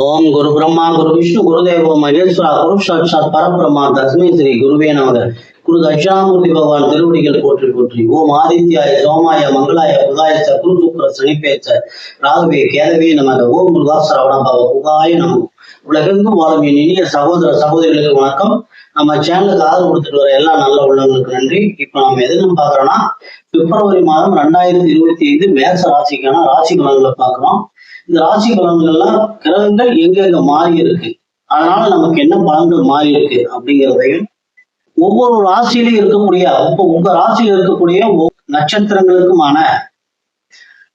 ஓம் குரு பிரம்மா குரு விஷ்ணு குருதேவோ மகேஸ்வரா குரு சாட்சாத் பரபிரம்மா தஸ்மை ஸ்ரீ குருவே நமக. குரு தட்சிணாமூர்த்தி பகவான் திருவடிகள் போற்றி போற்றி. ஓம் ஆதித்யாய சோமாய மங்களாய புதாய ச குரு சுக்கர சனிப்பேச்ச ராகவே கேதவே நமக. ஓம் முருகா பாவ புகாய நமக உலகெங்கும் வாழும் என் இனிய சகோதர சகோதரிகளுக்கு வணக்கம். நம்ம சேனலுக்கு ஆதரவு கொடுத்துட்டு வர எல்லா நல்ல உள்ளவங்களுக்கு நன்றி. இப்ப நம்ம எதுன்னு பாக்குறோம்னா பிப்ரவரி மாதம் ரெண்டாயிரத்தி இருபத்தி ஐந்து மேச ராசிக்கான ராசி பலன்களை பார்க்கிறோம். இந்த ராசி பலன்கள்லாம் கிரகங்கள் எங்கெங்க மாறி இருக்கு? அதனால நமக்கு என்ன பலன்கள் மாறி இருக்கு அப்படிங்கிறதையும் ஒவ்வொரு ராசியிலும் இருக்கக்கூடிய இப்போ உங்க ராசியில இருக்கக்கூடிய ஒவ்வொரு நட்சத்திரங்களுக்குமான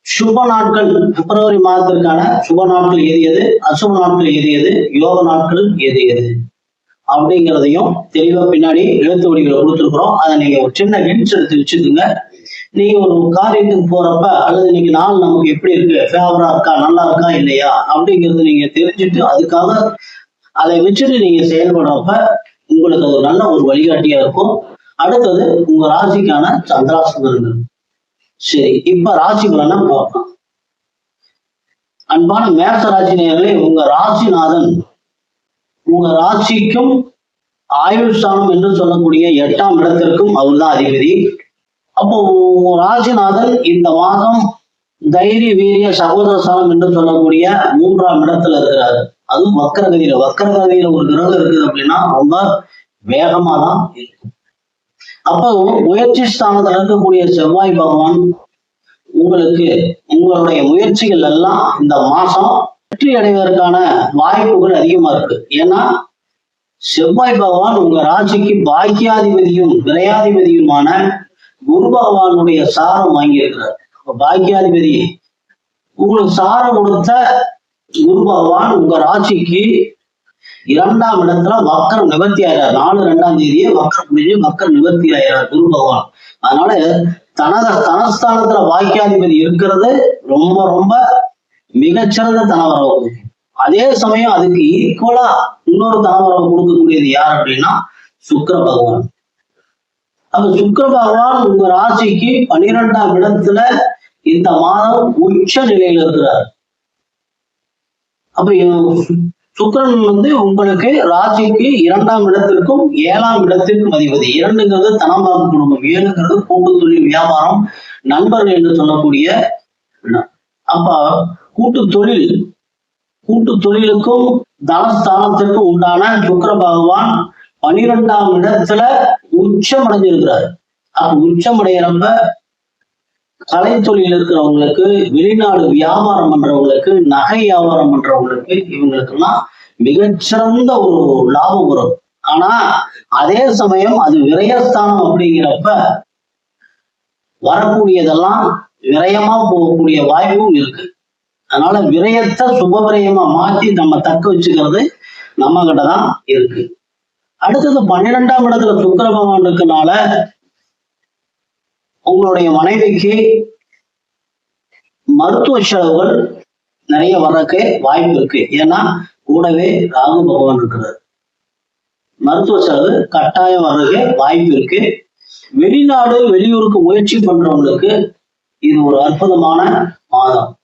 சுப நாட்கள் பிப்ரவரி மாதத்திற்கான சுப நாட்கள் எது எது? அசுப நாட்கள் எது எது? யோக நாட்கள் எது எது? அப்படிங்கிறதையும் தெளிவா பின்னாடி எழுத்து வடிகளை கொடுத்துருக்குறோம். அதை நீங்க ஒரு சின்ன ஹிண்ட்ஸ் எடுத்து வச்சுக்கோங்க. நீங்க ஒரு காரியத்துக்கு போறப்ப அல்லது இன்னைக்கு நாள் நமக்கு எப்படி இருக்கு? ஃபேவரா இருக்கா? நல்லா இருக்கா? இல்லையா? அப்படிங்கறது நீங்க தெரிஞ்சுட்டு அதுக்காக அதை வச்சுட்டு நீங்க செயல்படுறப்ப உங்களுக்கு அது நல்ல ஒரு வழிகாட்டியா இருக்கும். அடுத்தது உங்க ராசிக்கான சந்திராசனங்கள் சரி இப்ப ராசி பலனா பார்க்கலாம் அன்பான மேச ராசி நேயர்களே உங்க ராசிநாதன் உங்க ராசிக்கும் ஆயுள் ஸ்தானம் என்று சொல்லக்கூடிய எட்டாம் இடத்திற்கும் அவர்தான் அதிபதி. அப்போ உங்க ராசிநாதன் இந்த மாதம் தைரிய வீரிய சகோதர என்று சொல்லக்கூடிய மூன்றாம் இடத்துல இருக்கிறாரு. அதுவும் வக்கரகதியில வக்கரகதியில ஒரு கிரகம் இருக்குது அப்படின்னா ரொம்ப வேகமா தான் இருக்கும். அப்போ முயற்சி ஸ்தானத்துல இருக்கக்கூடிய செவ்வாய் பகவான் உங்களுக்கு உங்களுடைய முயற்சிகள் எல்லாம் இந்த மாசம் வெற்றி அடைவதற்கான வாய்ப்புகள் அதிகமா இருக்கு. ஏன்னா செவ்வாய் பகவான் உங்க ராசிக்கு பாக்கியாதிபதியும் விரையாதிபதியுமான குரு பகவானுடைய சாரம் வாங்கியிருக்கிறார். பாக்கியாதிபதி உங்களுக்கு சாரம் கொடுத்த குரு பகவான் உங்க ராசிக்கு இரண்டாம் இடத்துல வக்கரம் நிவர்த்தி ஆயிறார். நாலு ரெண்டாம் தேதியே வக்கரம் முடிஞ்சு வக்கரம் நிவர்த்தி ஆயிறார் குரு பகவான் அதனால தனத தனஸ்தானத்துல வாக்கியாதிபதி இருக்கிறது ரொம்ப ரொம்ப மிகச்சிறந்த தனவரவு. அதே சமயம் அதுக்கு ஈக்குவலா இன்னொரு தனவரவு கொடுக்கக்கூடியது யார் அப்படின்னா சுக்கர பகவான். அப்ப சுக்கர பகவான் உங்க ராசிக்கு பனிரெண்டாம் இடத்துல இந்த மாதம் உச்ச நிலையில இருக்கிறார். அப்ப சுக்கரன் வந்து உங்களுக்கு ராசிக்கு இரண்டாம் இடத்திற்கும் ஏழாம் இடத்திற்கும் அதிபதி. இரண்டுங்கிறது தனமாக குடும்பம். ஏழுங்கிறது கூட்டு தொழில் வியாபாரம் நண்பர்கள் என்று சொல்லக்கூடிய அப்ப கூட்டு தொழில் கூட்டு தொழிலுக்கும் தனஸ்தானத்திற்கும் உண்டான சுக்கர பகவான் பனிரெண்டாம் இடத்துல உச்சம் அடைஞ்சிருக்கிறார் அப்ப உச்சம் அடையிறப்ப கலை இருக்கிறவங்களுக்கு வெளிநாடு வியாபாரம் பண்றவங்களுக்கு நகை வியாபாரம் பண்றவங்களுக்கு இவங்களுக்கெல்லாம் மிகச்சிறந்த ஒரு லாபம் வரும். ஆனா அதே சமயம் அது விரயஸ்தானம் அப்படிங்கிறப்ப வரக்கூடியதெல்லாம் விரயமா போகக்கூடிய வாய்ப்பும் இருக்கு. அதனால விரயத்தை சுபவிரயமா மாத்தி நம்ம தக்க வச்சுக்கிறது நம்ம கிட்ட தான் இருக்கு. அடுத்தது பன்னிரெண்டாம் இடத்துல சுக்கிர பகவான் இருக்கனால உங்களுடைய மனைவிக்கு மருத்துவ செலவுகள் நிறைய வர்றதுக்கு வாய்ப்பு இருக்கு. ஏன்னா கூடவே ராகு பகவான் இருக்கிறார். மருத்துவ செலவு கட்டாயம் வர்றதுக்கு வாய்ப்பு இருக்கு. வெளிநாடு வெளியூருக்கு முயற்சி பண்றவங்களுக்கு இது ஒரு அற்புதமான மாதம்.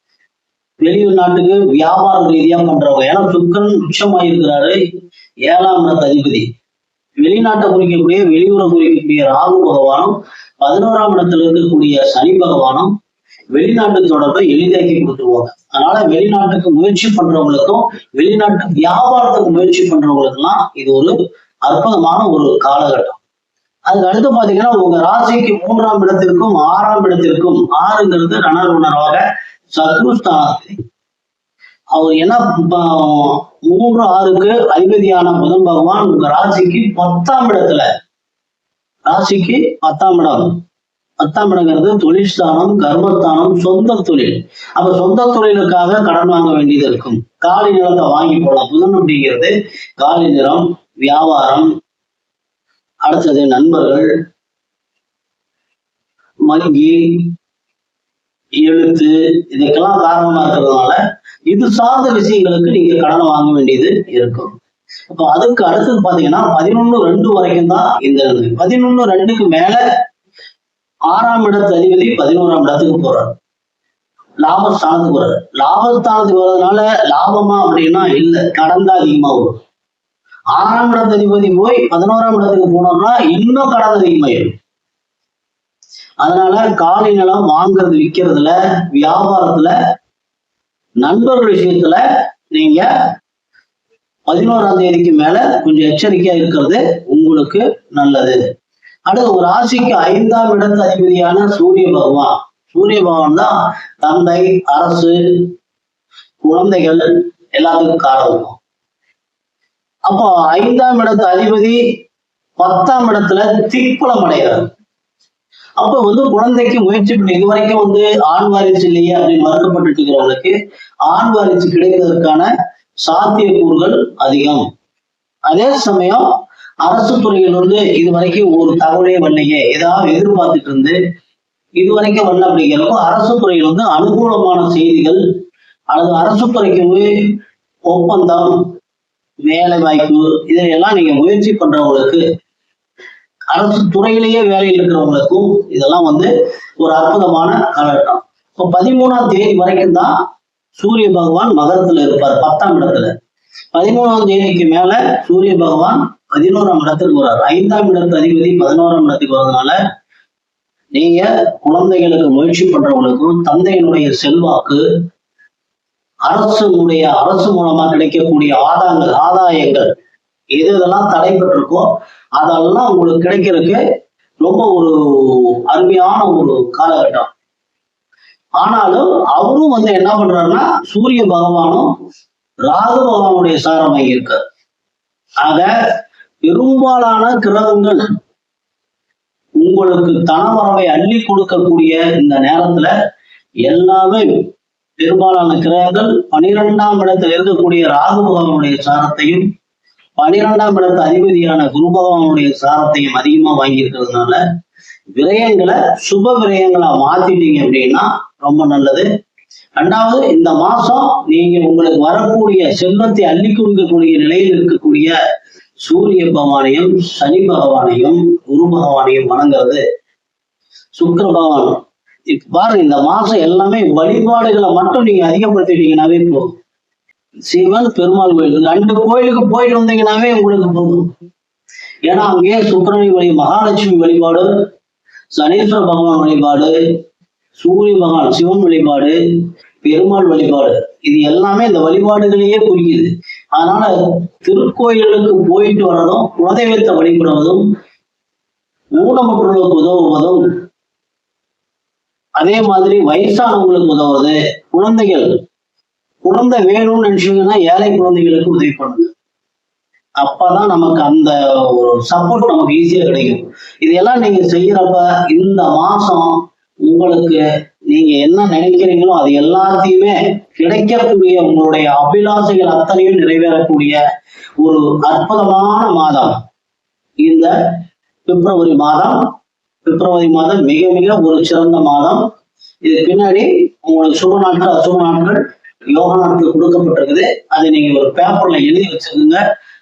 வெளியூர் நாட்டுக்கு வியாபார ரீதியா பண்றவங்க. ஏன்னா சுக்கரன் உச்சமாயிருக்கிறாரு. ஏழாம் இடத்து அதிபதி. வெளிநாட்டை குறிக்கக்கூடிய வெளியூரை குறிக்கக்கூடிய ராகு பகவானும் பதினோராம் இடத்துல இருக்கக்கூடிய சனி பகவானும் வெளிநாட்டு தொடர்பை எளிதாக்கி கொடுத்துருவாங்க. அதனால வெளிநாட்டுக்கு முயற்சி பண்றவங்களுக்கும் வெளிநாட்டு வியாபாரத்துக்கு முயற்சி பண்றவங்களுக்குலாம் இது ஒரு அற்புதமான ஒரு காலகட்டம். அதுக்கு அடுத்து பாத்தீங்கன்னா உங்க ராசிக்கு மூன்றாம் இடத்திற்கும் ஆறாம் இடத்திற்கும் ஆறுங்கிறது ரணர் உணர்வாக சத்ருஸ்தானத்தை அவர் என்ன மூன்று ஆறுக்கு அதிபதியான புதன் பகவான் உங்க ராசிக்கு பத்தாம் இடத்துல. ராசிக்கு பத்தாம் இடம். பத்தாம் இடங்கிறது தொழில் கர்மஸ்தானம் சொந்த தொழில். அப்ப சொந்த தொழிலுக்காக கடன் வாங்க வேண்டியது இருக்கும். காலி நிலத்தை வாங்கி போடலாம் புதன் அப்படிங்கிறது காலி நிறம் வியாபாரம் அடுத்தது நண்பர்கள் வங்கி எழுத்து இதுக்கெல்லாம் காரணமா இருக்கிறதுனால இது சார்ந்த விஷயங்களுக்கு நீங்க கடனை வாங்க வேண்டியது இருக்கும். அப்போ அதுக்கு அடுத்தது பாத்தீங்கன்னா பதினொன்னு ரெண்டு வரைக்கும் தான் இந்த பதினொன்னு ரெண்டுக்கு மேல ஆறாம் இடத்து அதிபதி பதினோராம் இடத்துக்கு போறார். லாபஸ்தானத்துக்கு வர்றது லாபஸ்தானத்துக்கு வர்றதுனால லாபமா அப்படின்னா இல்ல கடன் தான் அதிகமா வரும். ஆறாம் இடத்து அதிபதி போய் பதினோராம் இடத்துக்கு போனோம்னா இன்னும் கடன் அதிகமாயிடும் அதனால காலை நிலம் வாங்குறது விற்கிறதுல வியாபாரத்துல நண்பர்கள் விஷயத்துல நீங்க பதினோராம் தேதிக்கு மேல கொஞ்சம் எச்சரிக்கையா இருக்கிறது உங்களுக்கு நல்லது. அடுத்து ஒரு ராசிக்கு ஐந்தாம் இடத்து அதிபதியான சூரிய பகவான். சூரிய பகவான் தான் தந்தை அரசு குழந்தைகள் எல்லாத்துக்கும் காரணம். அப்போ ஐந்தாம் இடத்து அதிபதி பத்தாம் இடத்துல திக்பலம் அடைகிறார். அப்ப வந்து குழந்தைக்கு முயற்சி பண்ணி இது வரைக்கும் வந்து ஆண் வாரிசு இல்லையே அப்படின்னு மறுக்கப்பட்டு இருக்கிறவங்களுக்கு ஆண் வாரிசு கிடைப்பதற்கான சாத்தியக்கூறுகள் அதிகம். அதே சமயம் அரசு துறையில் வந்து இது வரைக்கும் ஒரு தகவலே வரலையே. ஏதாவது எதிர்பார்த்துட்டு இருந்து இது வரைக்கும் வரல அப்படிங்கிறப்போ அரசு துறையில் வந்து அனுகூலமான செய்திகள் அல்லது அரசு துறைக்கு ஒப்பந்தம் வேலை வாய்ப்பு இதையெல்லாம் நீங்க முயற்சி பண்றவங்களுக்கு அரசு துறையிலேயே வேலையில் இருக்கிறவங்களுக்கும் இதெல்லாம் வந்து ஒரு அற்புதமான காலகட்டம். இப்போ பதிமூணாம் தேதி வரைக்கும் தான் சூரிய பகவான் மகரத்துல இருப்பார் பத்தாம் இடத்துல. பதிமூணாம் தேதிக்கு மேல சூரிய பகவான் பதினோராம் இடத்துக்கு வர்றார் ஐந்தாம் இடத்து அதிபதி பதினோராம் இடத்துக்கு வர்றதுனால நீங்க குழந்தைகளுக்கு முயற்சி பண்றவங்களுக்கும் தந்தையினுடைய செல்வாக்கு அரசுடைய அரசு மூலமா கிடைக்கக்கூடிய ஆதாயங்கள் ஆதாயங்கள் எது இதெல்லாம் தடைபட்டிருக்கோ அதெல்லாம் உங்களுக்கு கிடைக்கிறதுக்கு ரொம்ப ஒரு அருமையான ஒரு காலகட்டம். ஆனாலும் அவரும் வந்து என்ன பண்றாருன்னா சூரிய பகவானும் ராகு பகவானுடைய சாரம் இருக்கார். ஆக பெரும்பாலான கிரகங்கள் உங்களுக்கு தனவரவை அள்ளி கொடுக்கக்கூடிய இந்த நேரத்துல எல்லாமே பெரும்பாலான கிரகங்கள் பனிரெண்டாம் இடத்தில் இருக்கக்கூடிய ராகு பகவானுடைய சாரத்தையும் பனிரெண்டாம் இடத்து அதிபதியான குரு பகவானுடைய சாரத்தையும் அதிகமா வாங்கி இருக்கிறதுனால விரயங்களை சுப விரயங்களா மாத்திட்டீங்க அப்படின்னா ரொம்ப நல்லது. ரெண்டாவது இந்த மாசம் நீங்க உங்களுக்கு வரக்கூடிய செல்வத்தை அள்ளி கொடுக்கக்கூடிய நிலையில் இருக்கக்கூடிய சூரிய பகவானையும் சனி பகவானையும் குரு பகவானையும் வணங்குறது. சுக்கர பகவான் இப்ப பாருங்க இந்த மாசம் எல்லாமே வழிபாடுகளை மட்டும் நீங்க அதிகப்படுத்திட்டீங்கன்னாவே போதும். சிவன் பெருமாள் கோயில். ரெண்டு கோயிலுக்கு போயிட்டு வந்தீங்கன்னாவே உங்களுக்கு போதும் ஏன்னா அங்கே சுப்பிரமணிய வழி மகாலட்சுமி வழிபாடு சனீஸ்வர பகவான் வழிபாடு சூரிய பகவான் சிவன் வழிபாடு பெருமாள் வழிபாடு. இது எல்லாமே இந்த வழிபாடுகளையே குறிக்குது. அதனால திருக்கோயிலுக்கு போயிட்டு வர்றதும் குலதெய்வத்தை வழிபடுவதும் ஊனமுற்றோருக்கு உதவுவதும் அதே மாதிரி வயசானவங்களுக்கு உதவுவது குழந்தைகள் குழந்தை வேணும்னு நினைச்சீங்கன்னா ஏழை குழந்தைகளுக்கு உதவி பண்ணுங்க. அப்பதான் நமக்கு அந்த ஒரு சப்போர்ட் நமக்கு ஈஸியா கிடைக்கும். இதையெல்லாம் நீங்க செய்யறப்ப இந்த மாசம் உங்களுக்கு நீங்க என்ன நினைக்கிறீங்களோ அது எல்லாத்தையுமே கிடைக்கக்கூடிய உங்களுடைய அபிலாசைகள் அத்தனையும் நிறைவேறக்கூடிய ஒரு அற்புதமான மாதம். இந்த பிப்ரவரி மாதம் பிப்ரவரி மாதம் மிக மிக ஒரு சிறந்த மாதம். இது பின்னாடி உங்களுக்கு சுப நாட்கள் அசுப நாட்கள். யோகா கொடுக்கப்பட்டிருக்குது. அதை நீங்க ஒரு பேப்பர்ல எழுதி வச்சுக்கோங்க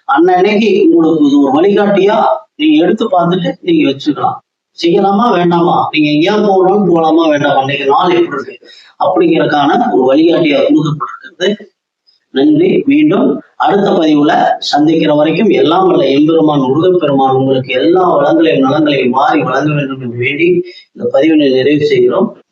அன்னன்னைக்கு உங்களுக்கு இது ஒரு வழிகாட்டியா நீங்க எடுத்து பார்த்துட்டு நீங்க வச்சுக்கலாம். செய்யலாமா வேண்டாமா? நீங்க எங்கேயா போகணும்னு போகலாமா வேண்டாமா? அன்னைக்கு நாள் எப்படி இருக்கு? அப்படிங்கறதுக்கான ஒரு வழிகாட்டியா கொடுக்கப்பட்டிருக்கிறது நன்றி. மீண்டும் அடுத்த பதிவுல சந்திக்கிற வரைக்கும் எல்லாம் வல்ல எம்பெருமான் முருகப்பெருமான் உங்களுக்கு எல்லா வளங்களையும் நலங்களையும் மாறி வழங்க வேண்டும் என்று வேண்டி இந்த பதிவினை நிறைவு செய்கிறோம்.